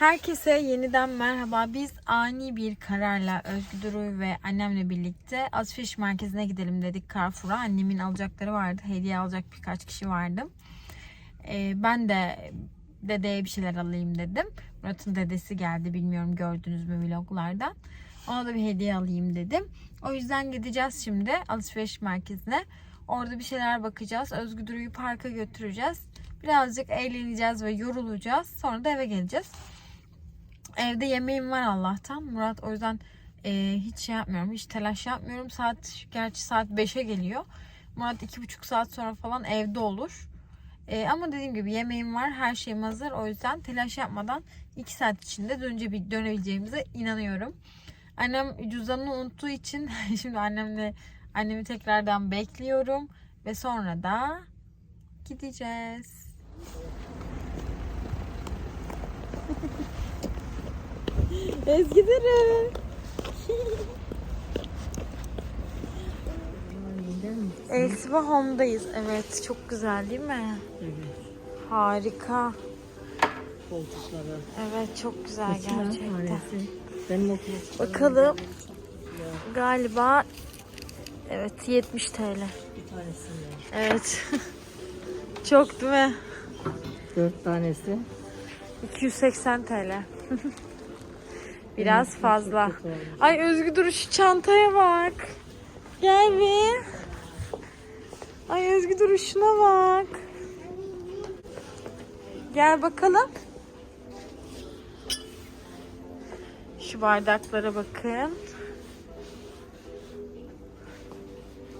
Herkese yeniden merhaba. Biz ani bir kararla Özgür Duru ve annemle birlikte alışveriş merkezine gidelim dedik Carrefour'a. Annemin alacakları vardı. Hediye alacak birkaç kişi vardı. Ee, ben de dedeye bir şeyler alayım dedim. Murat'ın dedesi geldi. Bilmiyorum gördünüz mü vloglardan. Ona da bir hediye alayım dedim. O yüzden gideceğiz şimdi alışveriş merkezine. Orada bir şeyler bakacağız. Özgür Duru'yu parka götüreceğiz. Birazcık eğleneceğiz ve yorulacağız. Sonra da eve geleceğiz. Evde yemeğim var Allah'tan. Murat o yüzden e, hiç şey yapmıyorum. Hiç telaş yapmıyorum. Saat gerçi saat 5'e geliyor. Murat iki buçuk saat sonra falan evde olur. E, ama dediğim gibi yemeğim var. Her şeyim hazır. O yüzden telaş yapmadan 2 saat içinde dönece bir dönebileceğimize inanıyorum. Annem cüzdanını unuttuğu için şimdi annemle annemi tekrardan bekliyorum. Ve sonra da gideceğiz. Ezgi Duru. Elsiva Home'dayız. Evet, çok güzel değil mi? Evet. Harika. Koltukları. Evet, çok güzel gerçekten. tanesi? Benim o koltuklarım Bakalım. Galiba evet 70 TL. bir tanesinde. Evet. çok değil mi? Dört tanesi. 280 TL. Biraz fazla. Ay Özgü Duru şu çantaya bak. Gel bir. Ay Özgü Duru şuna bak. Gel bakalım. Şu bardaklara bakın.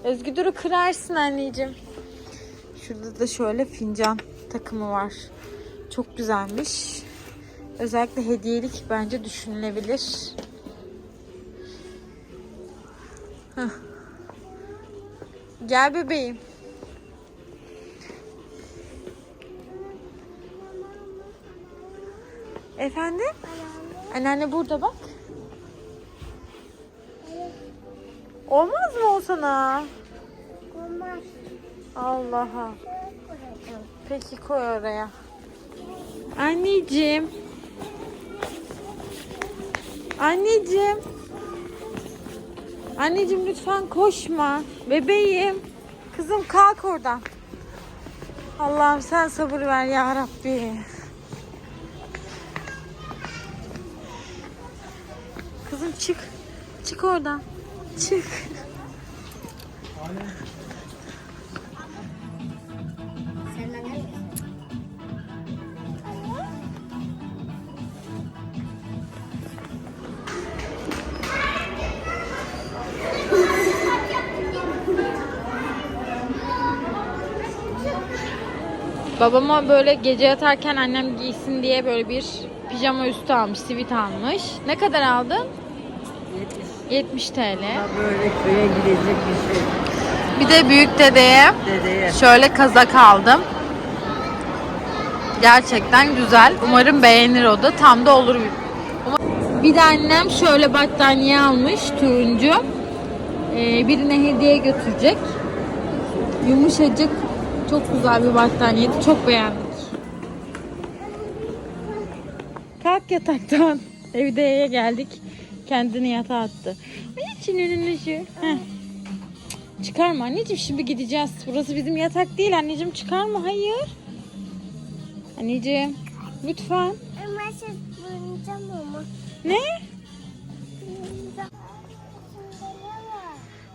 Özgü Duru kırarsın anneciğim. Şurada da şöyle fincan takımı var. Çok güzelmiş. Özellikle hediyelik bence düşünülebilir. Hah. Gel bebeğim. Efendim? Anneanne burada bak. Olmaz mı o sana? Olmaz. Allah'a. Peki koy oraya. Anneciğim. Anneciğim. Anneciğim lütfen koşma. Bebeğim. Kızım kalk oradan. Allah'ım sen sabır ver ya Rabbi. Kızım çık. Çık oradan. Çık. Sen Babama böyle gece yatarken annem giysin diye böyle bir pijama üstü almış, sivit almış. Ne kadar aldın? 70 TL. Ha, böyle köye gidecek bir şey. Bir de büyük dedeye Dedeye. şöyle kazak aldım. Gerçekten güzel. Umarım beğenir o da. Tam da olur. Bir de annem şöyle battaniye almış turuncu. Ee, birine hediye götürecek. Yumuşacık. Çok güzel bir battaniyeydi. Çok beğendik. Kalk yataktan. Evdeye geldik. Kendini yatağa attı. Niçin? Heh. Çıkarma anneciğim şimdi gideceğiz. Burası bizim yatak değil anneciğim çıkarma hayır. Anneciğim lütfen. Ama. Ne?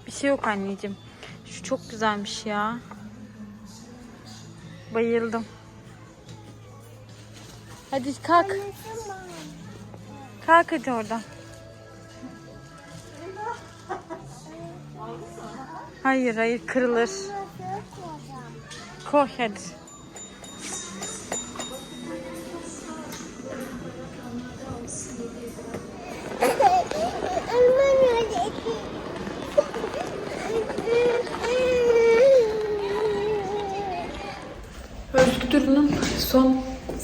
Bir şey yok anneciğim. Şu çok güzelmiş ya. Bayıldım. Hadi kalk. Kalk hadi oradan. Hayır hayır kırılır. Koy hadi. Özgür'ün son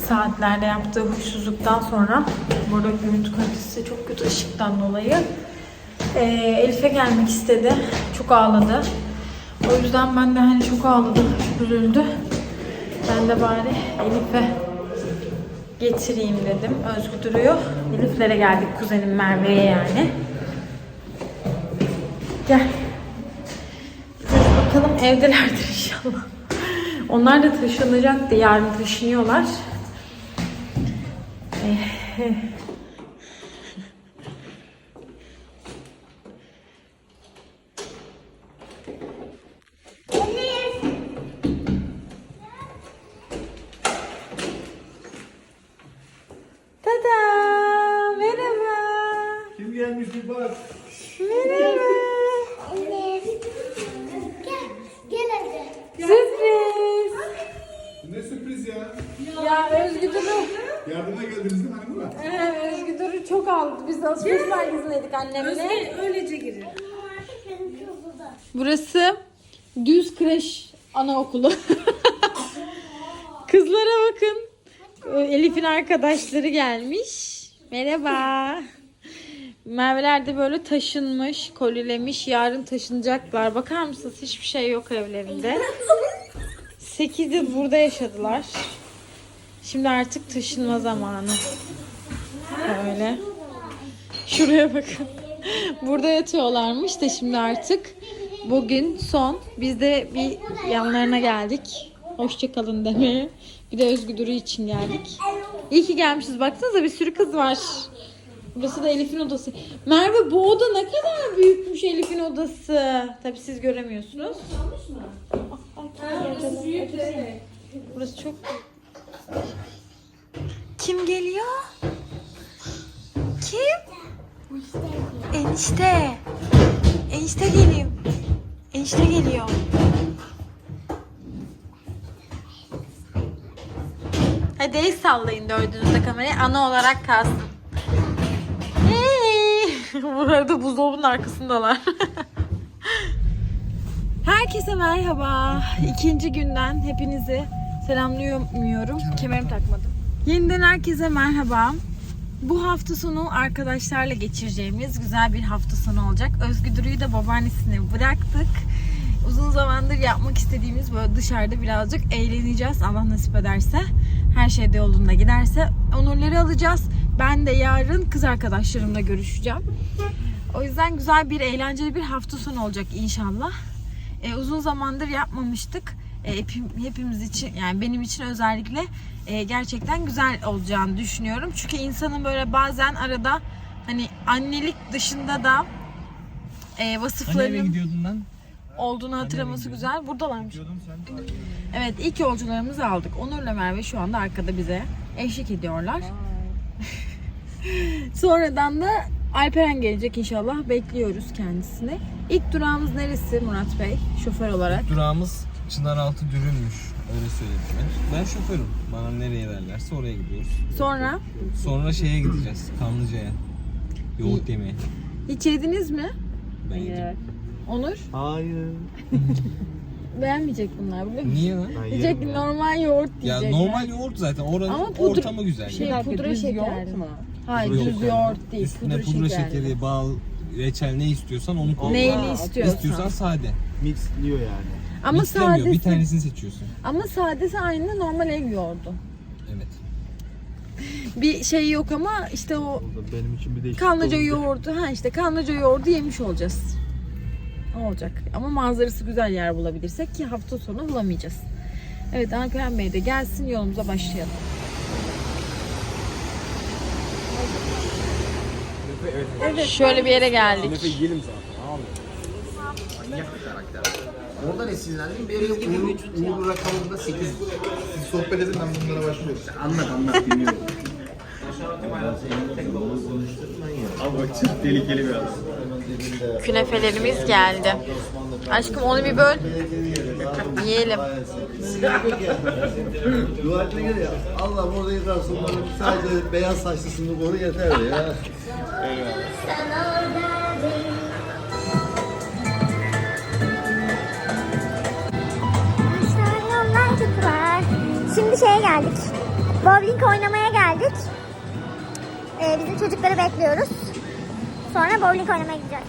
saatlerde yaptığı huysuzluktan sonra burada görüntü kalitesi çok kötü ışıktan dolayı Ee, Elif'e gelmek istedi. Çok ağladı. O yüzden ben de hani çok ağladı, çok üzüldü. Ben de bari Elif'e getireyim dedim. Özgü duruyor. Elif'lere geldik kuzenim Merve'ye yani. Gel. Bakalım evdelerdir inşallah. Onlar da taşınacaktı. Yarın taşınıyorlar. Çok aldı. Biz de alışveriş merkezindeydik annemle. öylece girin. Burası Düz Kreş Anaokulu. Kızlara bakın. Ee, Elif'in arkadaşları gelmiş. Merhaba. Merveler de böyle taşınmış, kolilemiş. Yarın taşınacaklar. Bakar mısınız? Hiçbir şey yok evlerinde. 8 yıl burada yaşadılar. Şimdi artık taşınma zamanı. Öyle. Şuraya bakın. Burada yatıyorlarmış da şimdi artık bugün son. Biz de bir yanlarına geldik. Hoşçakalın demeye. Bir de Özgü Duru için geldik. İyi ki gelmişiz. Baksanıza bir sürü kız var. Burası da Elif'in odası. Merve bu oda ne kadar büyükmüş Elif'in odası. Tabii siz göremiyorsunuz. Burası çok Kim geliyor? Kim? Enişte. Enişte geliyor. Enişte geliyor. Hadi el sallayın dördünüz de kamerayı. Ana olarak kalsın. Hey! Bu arada buzdolabının arkasındalar. Herkese merhaba. İkinci günden hepinizi selamlıyorum. Kemerimi takmadım. Yeniden herkese merhaba. Bu hafta sonu arkadaşlarla geçireceğimiz güzel bir hafta sonu olacak. Özgü Duru'yu da babaannesine bıraktık. Uzun zamandır yapmak istediğimiz böyle dışarıda birazcık eğleneceğiz Allah nasip ederse. Her şey de yolunda giderse. Onurları alacağız. Ben de yarın kız arkadaşlarımla görüşeceğim. O yüzden güzel bir eğlenceli bir hafta sonu olacak inşallah. E, uzun zamandır yapmamıştık. E, hepim- hepimiz için yani benim için özellikle e, gerçekten güzel olacağını düşünüyorum. Çünkü insanın böyle bazen arada hani annelik dışında da e, vasıflarının olduğunu hatırlaması güzel. Buradalarmış. Gidiyordun sen. Evet ilk yolcularımızı aldık. Onur'la Merve şu anda arkada bize eşlik ediyorlar. Sonradan da Alperen gelecek inşallah. Bekliyoruz kendisini. İlk durağımız neresi Murat Bey şoför olarak? Durağımız Çınaraltı Dürünmüş. Öyle söylediler. Ben şoförüm. Bana nereye derlerse oraya gidiyoruz. Sonra Sonra şeye gideceğiz. Kanlıca'ya. Yoğurt yemeye. hiç yediniz mi? Ben yedim. Onur Hayır. beğenmeyecek bunlar biliyor musun? Niye lan? Diyecek ki normal yoğurt Ya diyecek. normal yoğurt zaten. Oranın Ama pudra- ortamı güzel. şey yani. pudra şeker. Hayır Pudra düz yok. yoğurt değil. Üstüne Pudra, pudra şeker. şekeri, bal, reçel ne istiyorsan onu koy. Neyli istiyorsan. İstiyorsan sade. Mixliyor yani. Ama Mixlemiyor. Bir sadesi, tanesini seçiyorsun. ama sadesi aynı normal ev yoğurdu. Evet. Bir şey yok ama işte o Burada benim için bir değişiklik kanlıca yoğurdu. Ha işte kanlıca yoğurdu yemiş olacağız. Olacak. Ama manzarası güzel yer bulabilirsek ki hafta sonu bulamayacağız. Evet Alperen Bey de gelsin yolumuza başlayalım. Evet. Şöyle bir yere geldik. yiyelim zaten abi. Manyak bir karakter. Oradan esinlendim. Bir yere Uğur, Uğur rakamında 8. Siz sohbet edin ben bunlara başlıyorum. Anlat anlat dinliyorum. Abi bak çok tehlikeli bir adam. Künefelerimiz geldi. Aşkım onu bir böl. Yiyelim. Duvarına göre ya. Allah orada yıkarsın sadece beyaz saçlısını koru yeter ya. Arkadaşlar geldik. Bowling oynamaya geldik. Ee, bizim çocukları bekliyoruz. Sonra bowling oynamaya gideceğiz.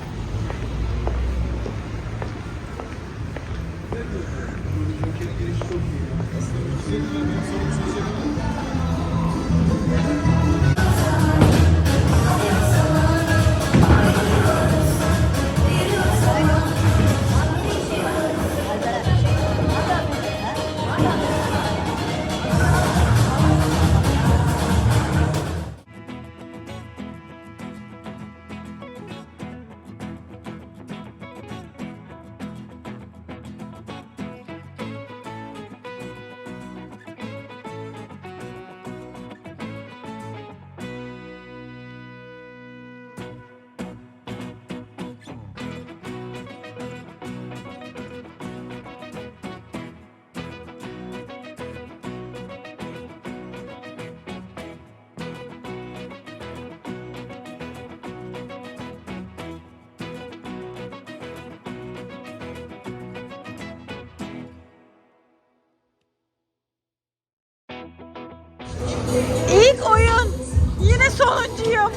İlk oyun. Yine sonuncuyum.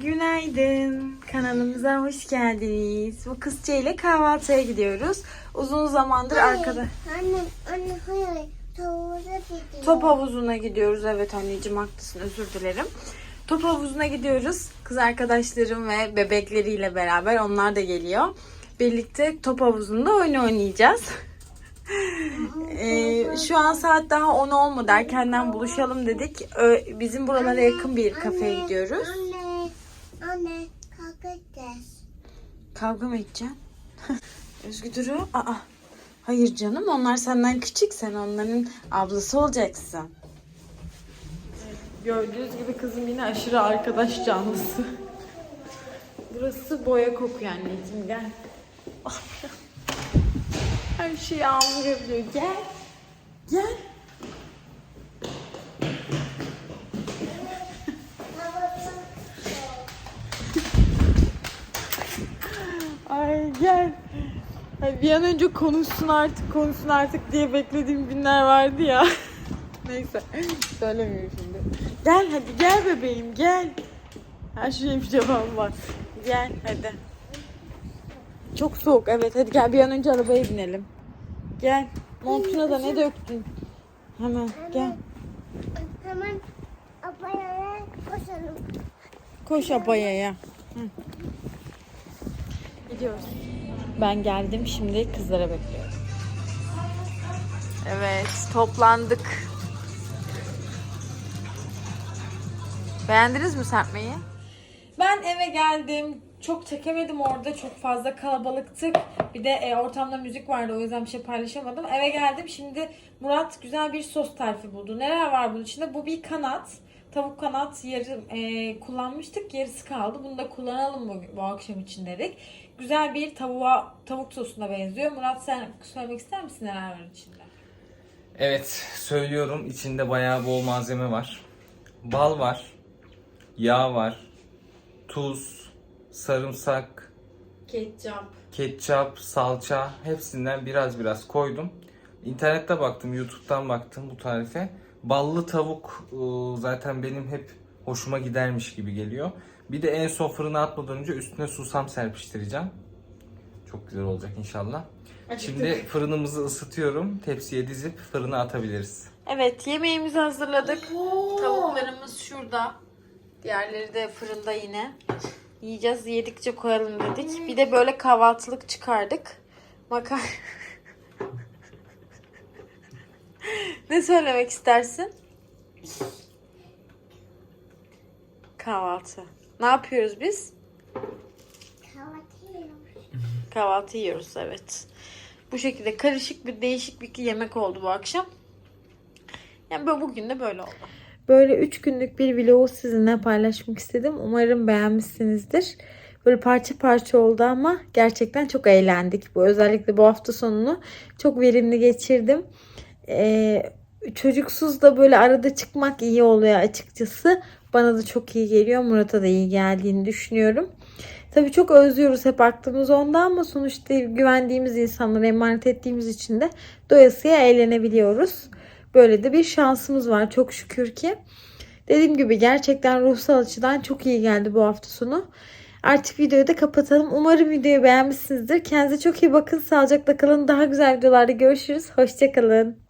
Günaydın. Kanalımıza hoş geldiniz. Bu kızça ile kahvaltıya gidiyoruz. Uzun zamandır arkada. Anne, anne hayır. Top havuzuna gidiyoruz. Evet anneciğim haklısın özür dilerim. Top havuzuna gidiyoruz. Kız arkadaşlarım ve bebekleriyle beraber onlar da geliyor. Birlikte top havuzunda oyun oynayacağız. Ee, şu an saat daha 10 olmadı. Erkenden buluşalım dedik. Ö- Bizim buralara yakın bir kafeye gidiyoruz. Anne, anne kalk edeceğiz. Kavga mı edeceksin? Özgü Duru, aa. Hayır canım onlar senden küçük. Sen onların ablası olacaksın. Gördüğünüz gibi kızım yine aşırı arkadaş canlısı. Burası boya kokuyor anneciğim gel. Her şey yağmur yapıyor. Gel. Gel. Ay gel. Bir an önce konuşsun artık konuşsun artık diye beklediğim günler vardı ya. Neyse söylemiyorum şimdi. Gel hadi gel bebeğim gel. Her şeye bir var. Gel hadi. Çok soğuk evet hadi gel bir an önce arabaya binelim. Gel. Montuna da ne döktün? Hemen gel. Hemen abaya koşalım. Koş abayaya. Gidiyoruz. Ben geldim şimdi kızlara bekliyorum. Evet toplandık. Beğendiniz mi serpmeyi? Ben eve geldim. Çok çekemedim orada. Çok fazla kalabalıktık. Bir de e, ortamda müzik vardı. O yüzden bir şey paylaşamadım. Eve geldim. Şimdi Murat güzel bir sos tarifi buldu. Neler var bunun içinde? Bu bir kanat. Tavuk kanat yarım e, kullanmıştık. Yarısı kaldı. Bunu da kullanalım bu, bu akşam için dedik. Güzel bir tavuğa, tavuk sosuna benziyor. Murat sen söylemek ister misin neler var içinde? Evet söylüyorum içinde bayağı bol malzeme var. Bal var. Yağ var. Tuz, sarımsak, Ketçap. ketçap, salça hepsinden biraz biraz koydum. İnternette baktım, YouTube'dan baktım bu tarife. Ballı tavuk ıı, zaten benim hep hoşuma gidermiş gibi geliyor. Bir de en son fırına atmadan önce üstüne susam serpiştireceğim. Çok güzel olacak inşallah. Şimdi fırınımızı ısıtıyorum. Tepsiye dizip fırına atabiliriz. Evet yemeğimizi hazırladık. Tavuklarımız şurada. Diğerleri de fırında yine. Yiyeceğiz yedikçe koyalım dedik. Bir de böyle kahvaltılık çıkardık. Makar. ne söylemek istersin? Kahvaltı. Ne yapıyoruz biz? Kahvaltı yiyorum. Kahvaltı yiyoruz evet. Bu şekilde karışık bir değişik bir yemek oldu bu akşam. Yani böyle bugün de böyle oldu. Böyle 3 günlük bir vlogu sizinle paylaşmak istedim. Umarım beğenmişsinizdir. Böyle parça parça oldu ama gerçekten çok eğlendik. Bu özellikle bu hafta sonunu çok verimli geçirdim. Ee, çocuksuz da böyle arada çıkmak iyi oluyor açıkçası. Bana da çok iyi geliyor. Murat'a da iyi geldiğini düşünüyorum. Tabii çok özlüyoruz hep aklımız onda ama sonuçta güvendiğimiz insanlara emanet ettiğimiz için de doyasıya eğlenebiliyoruz. Böyle de bir şansımız var çok şükür ki. Dediğim gibi gerçekten ruhsal açıdan çok iyi geldi bu hafta sonu. Artık videoyu da kapatalım. Umarım videoyu beğenmişsinizdir. Kendinize çok iyi bakın. Sağlıcakla kalın. Daha güzel videolarda görüşürüz. Hoşçakalın.